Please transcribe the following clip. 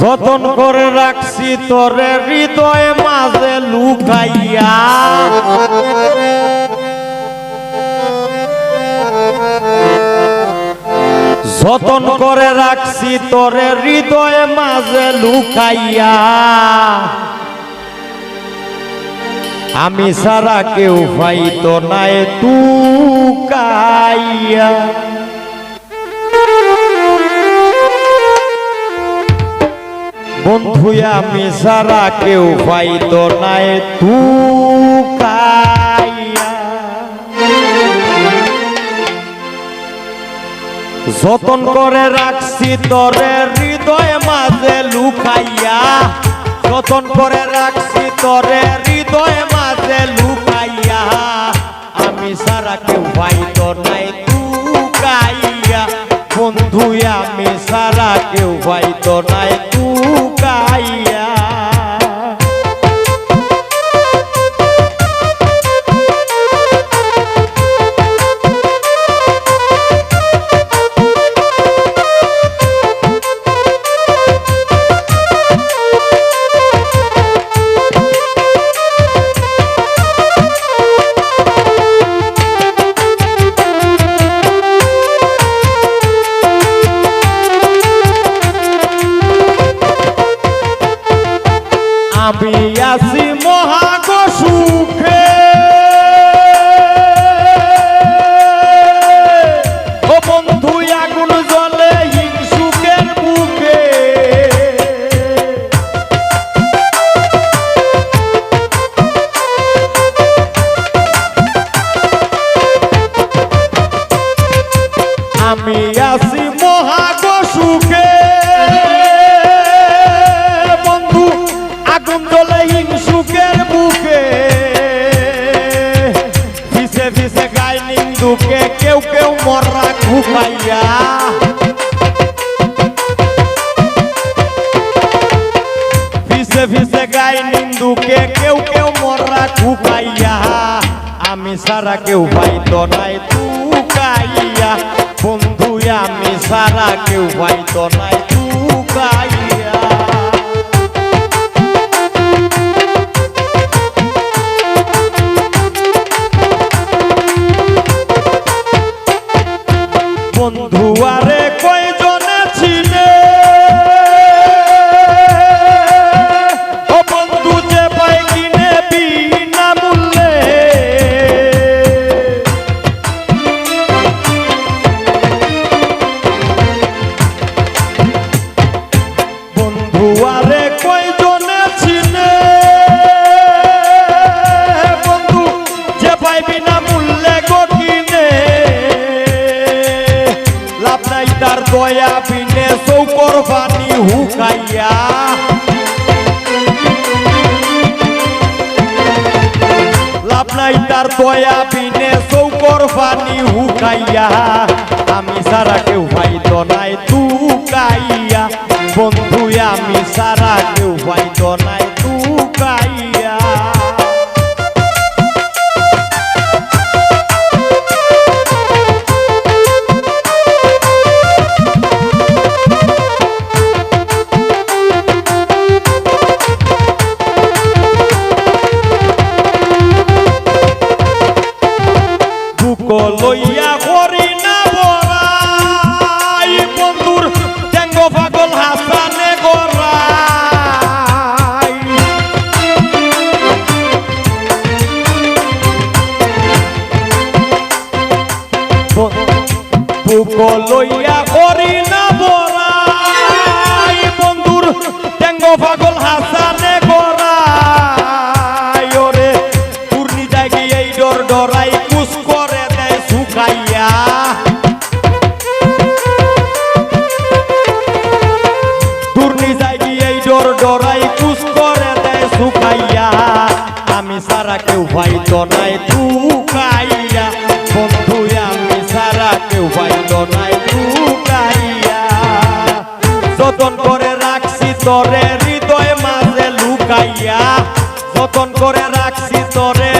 যতন করে রাখছি তোরে হৃদয় মাঝে লুকাইয়া। যতন করে রাখছি তোরে হৃদয় মাঝে লুকাইয়া। আমি সারা কেউ পাইতো নাই, তু কাইয়া। বন্ধু আমি সারা কেউ পাইতো নাই তু যতন করে রাখছি তোরে হৃদয় মাঝে লুকাইয়া। যতন করে রাখছি তোরে হৃদয় মাঝে লুকাইয়া। আমি সারা কেউ পাইতো নাই, তুকাইয়া। বন্ধু, আমি সারা কেউ পাইতো নাই, তুকাইয়া। আমি জ্বলে হিংসুকের বুকে ফিসে ফিসে গায় নিন্দুকে কেউ কেউ মররা ঘুমাইয়া ফিসে ফিসে গায় নিন্দুকে কেউ কেউ মররা ঘুমাইয়া আমি সারা কেউ পাইতো নাই তু কাইয়া বন্ধু আমি সারা কেউ পাইতো নাই তু কাইয়া নাই তার দয়া বিনে চৌকর পানি হুকাইয়া। লাভ নাই তার দয়া বিনে চৌকর পানি হুকাইয়া। আমি সারা কেউ নাই তু কাইয়া বন্ধু, আমি সারা কেউ পাইতো নাই লইয়া করি না বড়াই। বন্ধুর টেঙ্গ পাগল হাসানে লইয়া করি না বড়াই। বন্ধুর টেঙ্গ পাগল হাসানে ঘূর্ণি যায় এই ডর ডরাই কুস করে দেয় শুকাইয়া। আমি সারা কেউ ভাই নাই তুকাইয়া বন্ধু, আমি সারা কেউ ভাই নাই তুকাইয়া যতন করে রাখছি তরে হৃদয় মাঝে লুকাইয়া। যতন করে রাখছি তরে